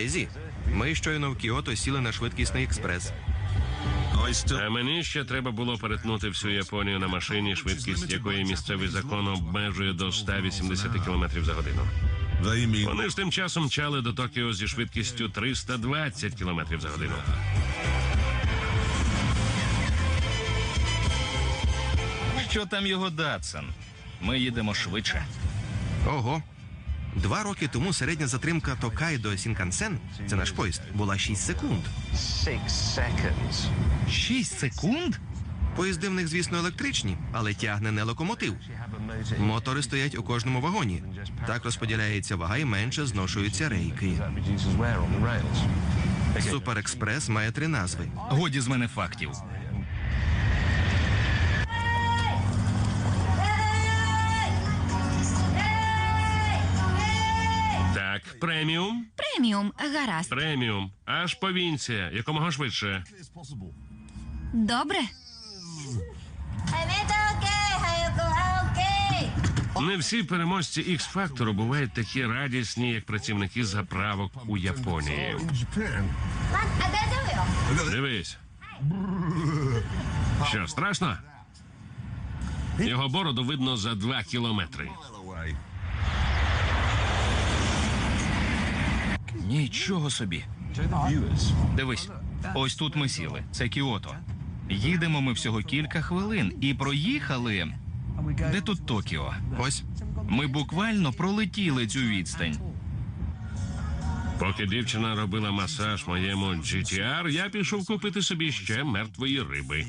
Езі, ми щойно в Кіото сіли на швидкісний експрес. А мені ще треба було перетнути всю Японію на машині, швидкість якої місцевий закон обмежує до 180 км за годину. Вони ж тим часом мчали до Токіо зі швидкістю 320 км за годину. Що там його Датсон? Ми їдемо швидше. Ого. Два роки тому середня затримка Токайдо Сінкансен, це наш поїзд, була 6 секунд. Six seconds. Шість секунд? Поїзди в них, звісно, електричні, але тягне не локомотив. Мотори стоять у кожному вагоні. Так розподіляється вага і менше зношуються рейки. Суперекспрес має три назви: Годі з мене фактів. Преміум, Преміум, гаразд. преміум, аж повінця, якомога швидше. Добре. Не всі переможці x фактору бувають такі радісні, як працівники заправок у Японії. Дивись. Що, страшно? Його бороду видно за два кілометри. Нічого собі. Дивись, ось тут ми сіли. Це Кіото. Їдемо ми всього кілька хвилин і проїхали. Де тут Токіо? ось Ми буквально пролетіли цю відстань. Поки дівчина робила масаж моєму GTR, я пішов купити собі ще мертвої риби.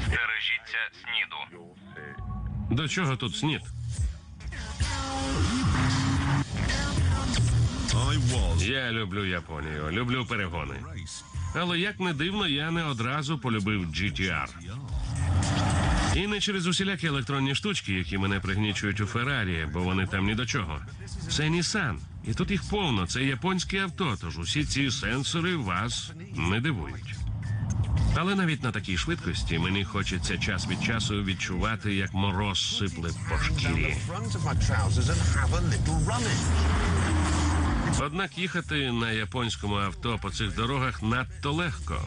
Стережіться сніду. До чого тут снід? Я люблю Японію, люблю перегони. Але як не дивно, я не одразу полюбив GTR. І не через усілякі електронні штучки, які мене пригнічують у Феррарі, бо вони там ні до чого. Це Nissan. І тут їх повно. Це японське авто, тож усі ці сенсори вас не дивують. Але навіть на такій швидкості мені хочеться час від часу відчувати, як мороз сипле по шкірі. Однак їхати на японському авто по цих дорогах надто легко.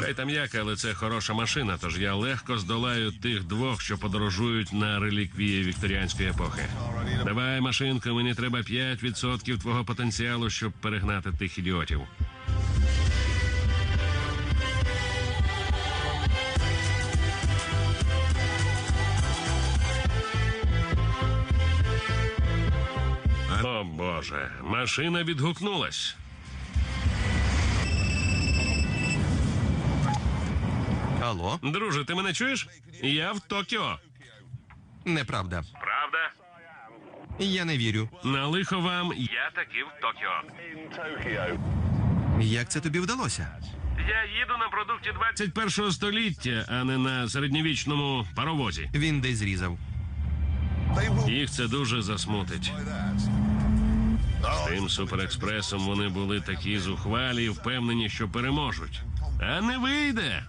Хай там як, але це хороша машина, тож я легко здолаю тих двох, що подорожують на реліквії вікторіанської епохи. Давай, машинко, мені треба 5% твого потенціалу, щоб перегнати тих ідіотів. Боже, машина відгукнулась. алло, Друже, ти мене чуєш? Я в Токіо. неправда. Правда? Я не вірю. На лихо вам, я таки в Токіо. Як це тобі вдалося? Я їду на продукті 21 століття, а не на середньовічному паровозі. Він десь зрізав. Їх це дуже засмутить. З тим суперекспресом вони були такі зухвалі і впевнені, що переможуть. А не вийде.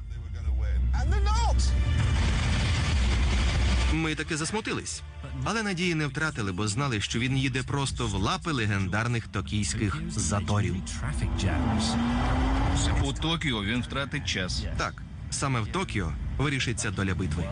Ми таки засмутились. Але надії не втратили, бо знали, що він їде просто в лапи легендарних токійських заторів. У Токіо він втратить час. Так, саме в Токіо вирішиться доля битви.